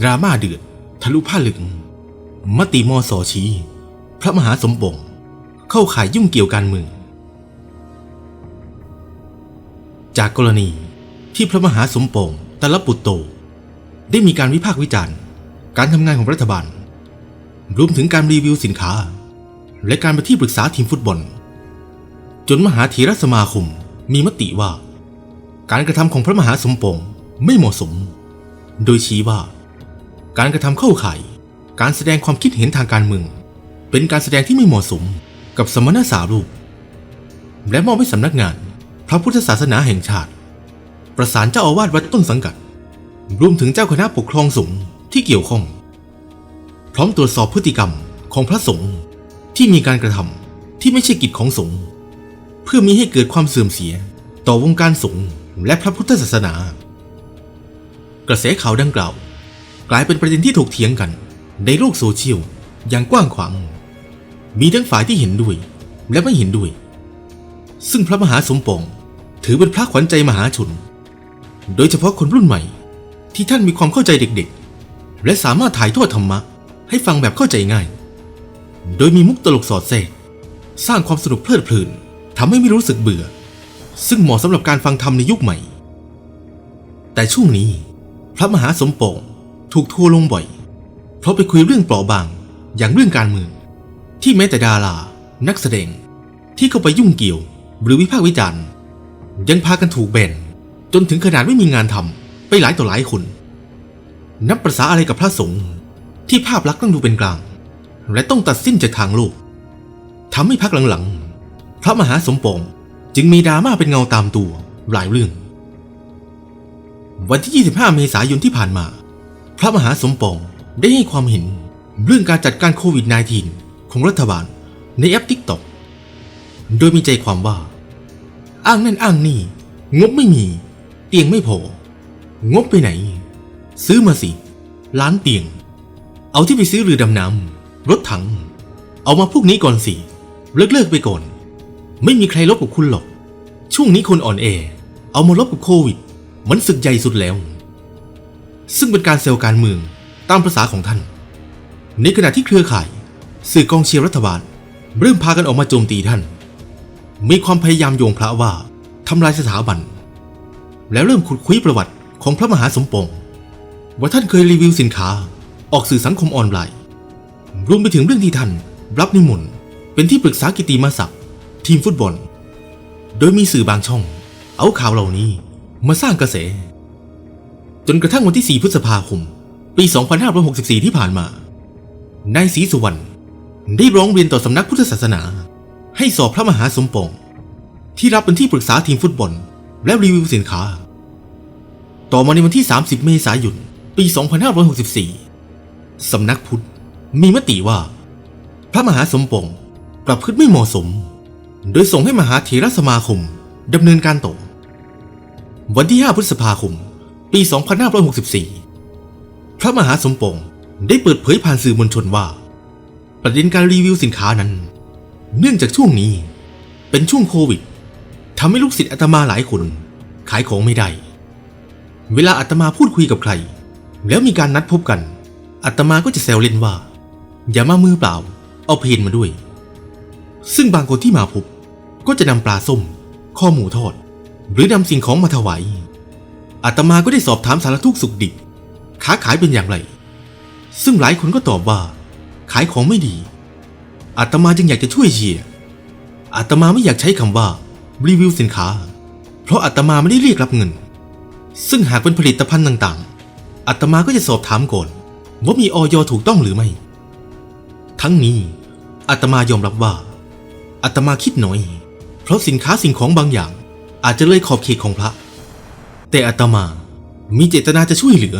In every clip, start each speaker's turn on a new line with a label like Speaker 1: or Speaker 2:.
Speaker 1: ดราม่าเดือด ทะลุผ้าเหลึงมติมอสอชีพระมหาสมปองเข้าข่ายยุ่งเกี่ยวการเมืองจากกรณีที่พระมหาสมปองตะลปุตโต ได้มีการวิพากษ์วิจารณ์ การทำงานของรัฐบาล รวมถึงการรีวิวสินค้า และการเป็นที่ปรึกษาทีมฟุตบอล จนมหาเถรสมาคมมีมติว่า การกระทำของพระมหาสมปองไม่เหมาะสม โดยชี้ว่า การกระทำเข้าข่าย การแสดงความคิดเห็นทางการเมือง เป็นการแสดงที่ไม่เหมาะสมกับสมณสารูป และมอบให้สำนักงาน พระพุทธศาสนาแห่งชาติ ประสานเจ้าอาวาสวัดต้นสังกัด รวมถึงเจ้าคณะปกครองสงฆ์ที่เกี่ยวข้อง พร้อมตรวจสอบพฤติกรรมของพระสงฆ์ที่มีการกระทำที่ไม่ใช่กิจของสงฆ์เพื่อมีให้เกิดความเสื่อมเสียต่อวงการสงฆ์และพระพุทธศาสนา กระแสข่าวดังกล่าว กลายเป็นประเด็นที่ถกเถียงกัน ในโลกโซเชียลอย่างกว้างขวาง มีทั้งฝ่ายที่เห็นด้วยและไม่เห็นด้วย ซึ่งพระมหาสมปองถือเป็นพระขวัญใจมหาชน โดยเฉพาะคนรุ่นใหม่ ที่ท่านมีความเข้าใจเด็กๆ และสามารถถ่ายทอดธรรมะให้ฟังแบบเข้าใจง่าย โดยมีมุกตลกสอดแทรกสร้างความสนุกเพลิดเพลินทำให้ไม่รู้สึกเบื่อ ซึ่งเหมาะสำหรับการฟังธรรมในยุคใหม่ แต่ช่วงนี้ พระมหาสมปอง ถูกทัวร์ลงบ่อย เพราะไปคุยเรื่องเปราะบางอย่างเรื่องการเมือง ที่แม้แต่ดารา นักแสดงที่เข้าไปยุ่งเกี่ยว หรือวิพากษ์วิจารณ์ ยังพากันถูกแบนจนถึงขนาดไม่มีงานทำไปหลายต่อหลายคน นับประษาอะไรกับพระสงฆ์ที่ภาพลักษณ์ต้องดูเป็นกลาง และต้องตัดสิ้นจากทางโลกทำให้พักหลังๆ พระมหาสมปองจึงมีดราม่าเป็นเงาตามตัวหลายเรื่อง วันที่ 25 เมษายนที่ผ่านมา พระมหาสมปองได้ให้ความเห็นเรื่องการจัดการโควิด -19 ของรัฐบาลในแอป TikTok โดยมีใจความว่า อ้างนั่นอ้างนี่ งบไม่มี เตียงไม่พอ งบไปไหน ซื้อมาสิ ล้านเตียง เอาที่ไปซื้อเรือดำน้ำรถถัง เอามาพวกนี้ก่อนสิ เลิกเลิกไปก่อน ไม่มีใครลบกับคุณหรอก ช่วงนี้คนอ่อนแอ เอามาลบกับโควิด มันศึกใหญ่สุดแล้ว ซึ่งเป็นการเซลล์การเมืองตามภาษาของท่าน ในขณะที่เครือข่าย สื่อกองเชียร์รัฐบาล เริ่มพากันออกมาโจมตีท่าน มีความพยายามโยงพระว่าทำลายสถาบัน แล้วเริ่มขุดคุยประวัติของพระมหาสมปองว่าท่านเคยรีวิวสินค้าออกสื่อสังคมออนไลน์รวมไปถึงเรื่องที่ท่านรับนิมนต์เป็นที่ปรึกษากิติมศักดิ์ทีมฟุตบอล โดยมีสื่อบางช่อง เอาข่าวเหล่านี้มาสร้างกระแส จนกระทั่งวันที่ 4 พฤษภาคม ปี 2564 ที่ผ่านมา นายศรีสุวรรณได้ร้องเรียนต่อสำนักพุทธศาสนา ให้สอบพระมหาสมปอง ที่รับเป็นที่ปรึกษาทีมฟุตบอล และรีวิวสินค้า ต่อมาในวันที่ 30 เมษายน ปี 2564 สำนักพุทธมีมติว่า พระมหาสมปองประพฤติไม่เหมาะสม โดยส่งให้มหาเถรสมาคมดำเนินการต่อ วันที่ 5 พฤษภาคม ปี 2564 พระมหาสมปองได้เปิดเผยผ่านสื่อมวลชนว่า ประเด็นการรีวิวสินค้านั้น เนื่องจากช่วงนี้ เป็นช่วงโควิดทำให้ลูกศิษย์อาตมาหลายคน ขายของไม่ได้ เวลาอาตมาพูดคุยกับใคร แล้วมีการนัดพบกันอาตมาก็จะแซวเล่นว่า อย่ามามือเปล่า เอาเพนมาด้วย ซึ่งบางคนที่มาพบก็จะนำปลาส้ม ข้อหมูทอด หรือนำสิ่งของมาถวาย อาตมาก็ได้สอบถามสารทุกข์สุขดิบค้าขายเป็นอย่างไร ซึ่งหลายคนก็ตอบว่า ขายของไม่ดี อาตมาจึงอยากจะช่วยเชียร์อาตมาไม่อยากใช้คำว่ารีวิวสินค้า เพราะอาตมาไม่ได้เรียกรับเงิน ซึ่งหากเป็นผลิตภัณฑ์ต่างๆอาตมาก็จะสอบถามก่อนว่ามีออยถูกต้องหรือไม่ ทั้งนี้อาตมายอมรับว่าอาตมาคิดหน้อย เพราะสินค้าสิ่งของบางอย่าง อาจจะเลยขอบเขตของพระ แต่อาตมามีเจตนาจะช่วยเหลือ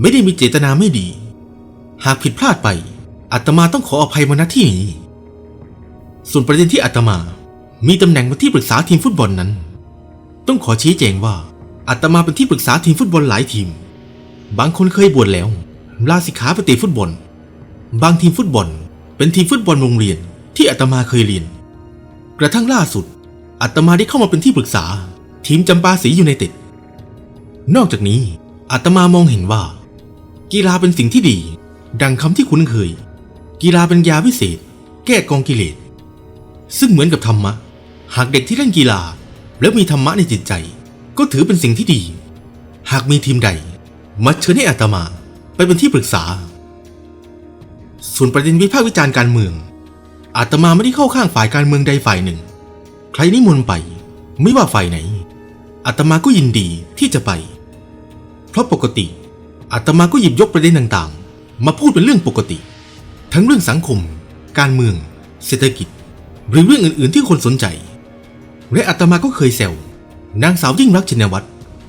Speaker 1: ไม่ได้มีเจตนาไม่ดี หากผิดพลาดไปอาตมาต้องขออภัยมาณที่นี้ ส่วนประเด็นที่อาตมามีตำแหน่งเป็นที่ปรึกษาทีมฟุตบอลนั้น ต้องขอชี้แจงว่าอาตมาเป็นที่ปรึกษาทีมฟุตบอลหลายทีม บางคนเคยบวชแล้วลาสิกขาไปเตะฟุตบอล บางทีมฟุตบอล เป็นทีมฟุตบอลโรงเรียนที่อาตมาเคยเรียน กระทั่งล่าสุดอาตมาได้เข้ามาเป็นที่ปรึกษา ทีมจำปาสีอยู่ในต็ด นอกจากนี้อาตมามองเห็นว่า กีฬาเป็นสิ่งที่ดี ดังคำที่คุ้นเคย กีฬาเป็นยาวิเศษ แก้กองกิเลสซึ่งเหมือนกับธรรมะ หากเด็กที่เล่นกีฬา แล้วมีธรรมะในจิตใจ ก็ถือเป็นสิ่งที่ดี หากมีทีมใดมาเชิญให้อาตมาไปเป็นที่ปรึกษา ส่วนประเด็นวิพากษ์วิจารณ์การเมือง อาตมาไม่ได้เข้าข้างฝ่ายการเมืองใดฝ่ายหนึ่ง ใครนิมนต์ไป ไม่ว่าฝ่ายไหนอาตมาก็ยินดีที่จะไป ราะปกติอาตมาก็หยิบยกประเด็นต่างๆ มาพูดเป็นเรื่องปกติ ทั้งเรื่องสังคม การเมือง เศรษฐกิจ หรือเรื่องอื่นๆ ที่คนสนใจ และอาตมาก็เคยแซวนางสาวยิ่งรักชินวัตร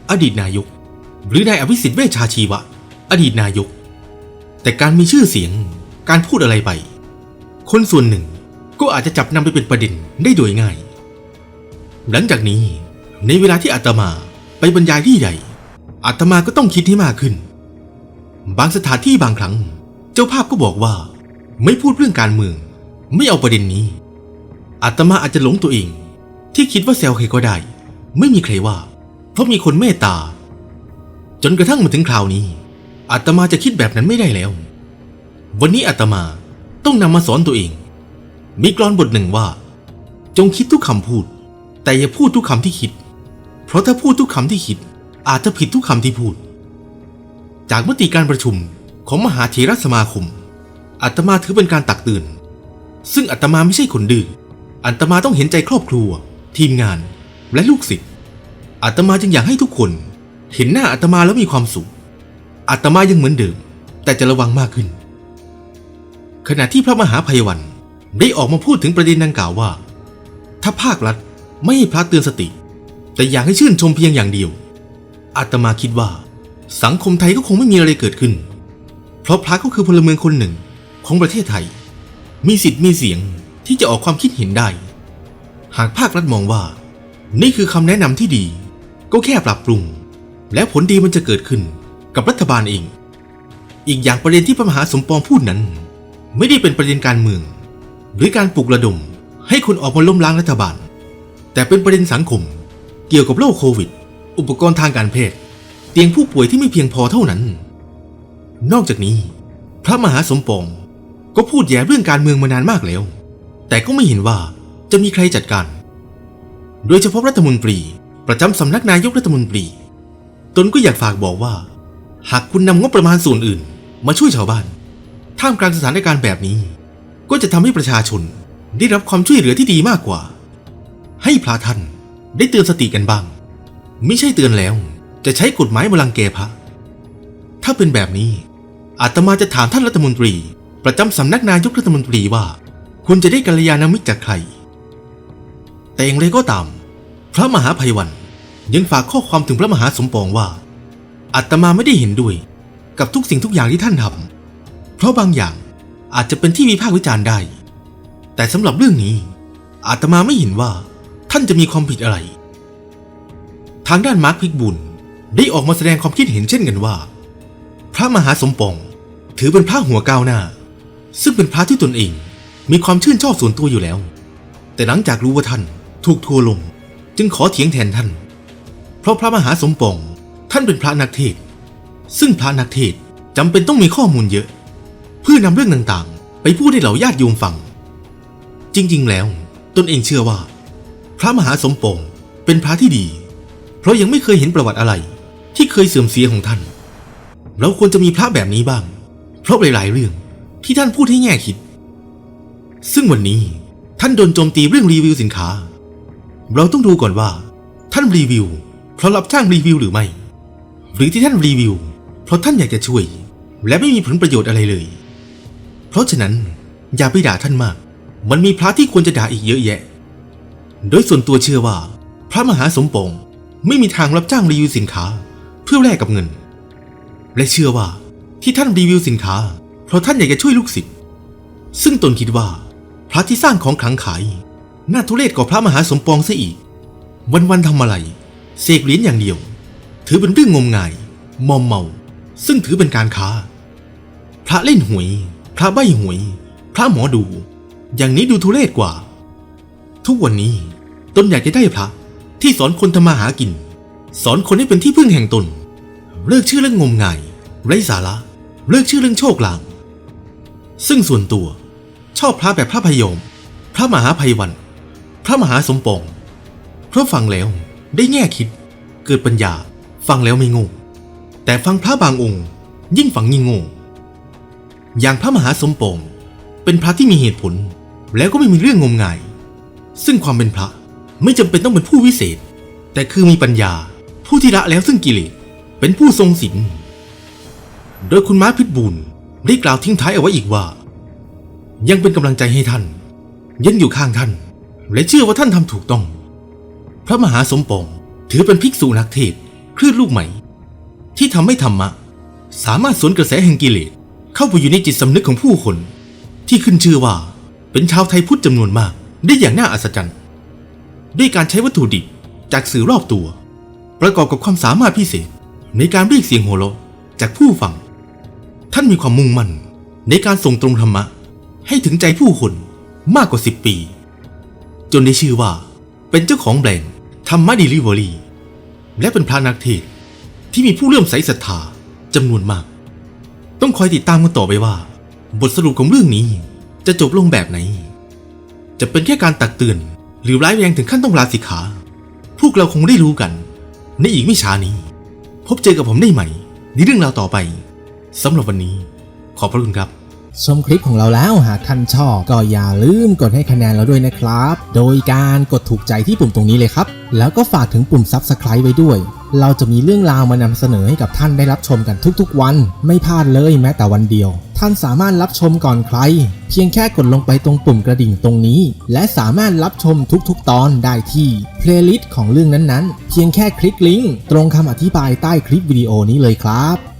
Speaker 1: อดีตนายก หรือนายอภิสิทธิ์เวชชาชีวะ อดีตนายก แต่การมีชื่อเสียง การพูดอะไรไป คนส่วนหนึ่งก็อาจจะจับนำไปเป็นประเด็นได้โดยง่าย หลังจากนี้ในเวลาที่อาตมาไปบรรยายที่ใหญ่ อาตมาก็ต้องคิดให้มากขึ้น บางสถานที่บางครั้ง เจ้าภาพก็บอกว่า ไม่พูดเรื่องการเมือง ไม่เอาประเด็นนี้ อาตมาอาจจะหลงตัวเอง ที่คิดว่าแซวใครก็ได้ ไม่มีใครว่า เพราะมีคนเมตตา จนกระทั่งมาถึงคราวนี้ อาตมาจะคิดแบบนั้นไม่ได้แล้ว วันนี้อาตมาต้องนำมาสอนตัวเอง มีกลอนบทหนึ่งว่า จงคิดทุกคำพูด แต่อย่าพูดทุกคำที่คิด เพราะถ้าพูดทุกคำที่คิด อาจจะผิดทุกคำที่พูด จากมติการประชุมของมหาเถรสมาคมอาตมาถือเป็นการตักเตือนซึ่งอาตมาไม่ใช่คนดื้ออาตมาต้องเห็นใจครอบครัว ทีมงานและลูกศิษย์อาตมาจึงอยากให้ทุกคน เห็นหน้าอาตมาแล้วมีความสุขอาตมายังเหมือนเดิม แต่จะระวังมากขึ้น ขณะที่พระมหาภัยวันได้ออกมาพูดถึงประเด็นดังกล่าวว่า ถ้าภาครัฐไม่ให้พระเตือนสติ แต่อยากให้ชื่นชมเพียงอย่างเดียว อาตมาคิดว่า สังคมไทยก็คงไม่มีอะไรเกิดขึ้น เพราะพระก็คือพลเมืองคนหนึ่งของประเทศไทย มีสิทธิ์มีเสียงที่จะออกความคิดเห็นได้ หากภาครัฐมองว่า นี่คือคำแนะนำที่ดี ก็แค่ปรับปรุง แล้วผลดีมันจะเกิดขึ้นกับรัฐบาลเอง อีกอย่างประเด็นที่พระมหาสมปองพูดนั้น ไม่ได้เป็นประเด็นการเมือง หรือการปลุกระดมให้คนออกมาล้มล้างรัฐบาล แต่เป็นประเด็นสังคมเกี่ยวกับโรคโควิด อุปกรณ์ทางการแพทย์ เตียงผู้ป่วยที่ไม่เพียงพอเท่านั้น นอกจากนี้ พระมหาสมปองก็พูดแย่เรื่องการเมืองมานานมากแล้ว แต่ก็ไม่เห็นว่าจะมีใครจัดการ โดยเฉพาะรัฐมนตรีประจำสำนักนายกรัฐมนตรี ตนก็อยากฝากบอกว่า หากคุณนำงบประมาณส่วนอื่น มาช่วยชาวบ้าน ท่ามกลางสถานการณ์แบบนี้ ก็จะทำให้ประชาชนได้รับความช่วยเหลือที่ดีมากกว่า ให้พระท่านได้เตือนสติกันบ้าง ไม่ใช่เตือนแล้ว จะใช้กฎหมายมาลังแกพระ ถ้าเป็นแบบนี้ อาตมาจะถามท่านรัฐมนตรี ประจำสำนักนายกรัฐมนตรีว่า คุณจะได้กัลยาณมิตรจากใคร แต่อย่างไรก็ตาม พระมหาภัยวันยังฝากข้อความถึงพระมหาสมปองว่าอาตมาไม่ได้เห็นด้วย กับทุกสิ่งทุกอย่างที่ท่านทำเพราะบางอย่างอาจจะเป็นที่วิพากษ์วิจารณ์ได้ แต่สำหรับเรื่องนี้ อาตมาไม่เห็นว่าท่านจะมีความผิดอะไร ทางด้านมาร์คพิกบุญได้ออกมาแสดงความคิดเห็นเช่นกันว่า พระมหาสมปองถือเป็นพระหัวก้าวหน้า ซึ่งเป็นพระที่ตนเองมีความชื่นชอบส่วนตัวอยู่แล้ว แต่หลังจากรู้ว่าท่านถูกทัวร์ลง จึงขอเถียงแทนท่าน เพราะพระมหาสมปองท่านเป็นพระนักเทศ ซึ่งพระนักเทศน์จำเป็นต้องมีข้อมูลเยอะ เพื่อนำเรื่องต่างๆ ไปพูดให้เหล่าญาติโยมฟัง จริงๆ แล้วตนเองเชื่อว่า พระมหาสมปองเป็นพระที่ดี เพราะยังไม่เคยเห็นประวัติอะไร ที่เคยเสื่อมเสียของท่าน เราควรจะมีพระแบบนี้บ้าง เพราะหลาย ๆ เรื่องที่ท่านพูดให้แง่คิด ซึ่งวันนี้ท่านโดนโจมตีเรื่องรีวิวสินค้า เราต้องดูก่อนว่า ท่านรีวิว เพราะรับจ้างรีวิวหรือไม่ หรือที่ท่านรีวิว เพราะท่านอยากจะช่วย และไม่มีผลประโยชน์อะไรเลย เพราะฉะนั้นอย่าไปด่าท่านมาก มันมีพระที่ควรจะด่าอีกเยอะแยะ โดยส่วนตัวเชื่อว่า พระมหาสมปอง ไม่มีทางรับจ้างรีวิวสินค้า เพื่อแลกกับเงิน และเชื่อว่าที่ท่านรีวิวสินค้า เพราะท่านอยากจะช่วยลูกศิษย์ซึ่งตนคิดว่า พระที่สร้างของขลังขายน่าทุเรศกว่าพระมหาสมปองซะอีก วันๆทำอะไรเสกเหรียญอย่างเดียว ถือเป็นเรื่องงมงาย มอมเมา ซึ่งถือเป็นการค้า พระเล่นหวย พระใบหวย พระหมอดู อย่างนี้ดูทุเรศกว่า ทุกวันนี้ตนอยากจะได้พระ ที่สอนคนทำมาหากิน สอนคนให้เป็นที่พึ่งแห่งตน เลิกเชื่อเรื่องงมงายไร้สาระ เลิกชื่อเรื่องโชคลาง ซึ่งส่วนตัวชอบพระแบบพระพยอม พระมหาภัยวัน พระมหาสมปอง เพราะฟังแล้วได้แง่คิด เกิดปัญญาฟังแล้วไม่โง่แต่ฟังพระบางองค์ ยิ่งฟังยิ่งโง่อย่างพระมหาสมปองเป็นพระที่มีเหตุผลแล้วก็ไม่มีเรื่องงมงาย ซึ่งความเป็นพระ ไม่จำเป็นต้องเป็นผู้วิเศษ แต่คือมีปัญญา ผู้ที่ละแล้วซึ่งกิเลสเป็นผู้ทรงศีลโดยคุณม้าพิษบูลได้กล่าวทิ้งท้ายเอาไว้อีกว่า ยังเป็นกำลังใจให้ท่าน ยังอยู่ข้างท่าน และเชื่อว่าท่านทำถูกต้อง พระมหาสมปองถือเป็นภิกษุนักเทศคลื่นลูกใหม่ ที่ทำให้ธรรมะ สามารถสวนกระแสแห่งกิเลสเข้าไปอยู่ในจิตสำนึกของผู้คน ที่ขึ้นชื่อว่าเป็นชาวไทยพุทธจำนวนมากได้อย่างน่าอัศจรรย์ ด้วยการใช้วัตถุดิบจากสื่อรอบตัว ประกอบกับความสามารถพิเศษในการเรียกเสียงโห่เราะจากผู้ฟัง ท่านมีความมุ่งมั่นในการส่งตรงธรรมะ ให้ถึงใจผู้คนมากกว่า 10 ปี จนได้ชื่อว่าเป็นเจ้าของแบรนด์ธรรมะดีลิเวอรี่และเป็นพระนักเทศที่มีผู้เลื่อมใสศรัทธาจำนวนมาก ต้องคอยติดตามกันต่อไปว่า บทสรุปของเรื่องนี้จะจบลงแบบไหน จะเป็นแค่การตักเตือน หรือร้ายแรงถึงขั้นต้องลาสิกขา พวกเราคงได้รู้กัน ในอีกไม่ช้านี้ พบเจอกับผมได้ใหม่ ในเรื่องราวต่อไปสำหรับวันนี้ ขอบพระคุณครับ
Speaker 2: ชมคลิปของเราแล้วหากท่านชอบก็อย่าลืมกดให้คะแนนเราด้วยนะครับ โดยการกดถูกใจที่ปุ่มตรงนี้เลยครับ แล้วก็ฝากถึงปุ่ม Subscribe ไว้ด้วย เราจะมีเรื่องราวมานำเสนอให้กับท่านได้รับชมกันทุกๆวัน ไม่พลาดเลยแม้แต่วันเดียว ท่านสามารถรับชมก่อนใคร เพียงแค่กดลงไปตรงปุ่มกระดิ่งตรงนี้ และสามารถรับชมทุกๆ ตอนได้ที่เพลย์ลิสต์ของเรื่องนั้นๆ เพียงแค่คลิกลิงก์ตรงคำอธิบายใต้คลิปวิดีโอนี้เลยครับ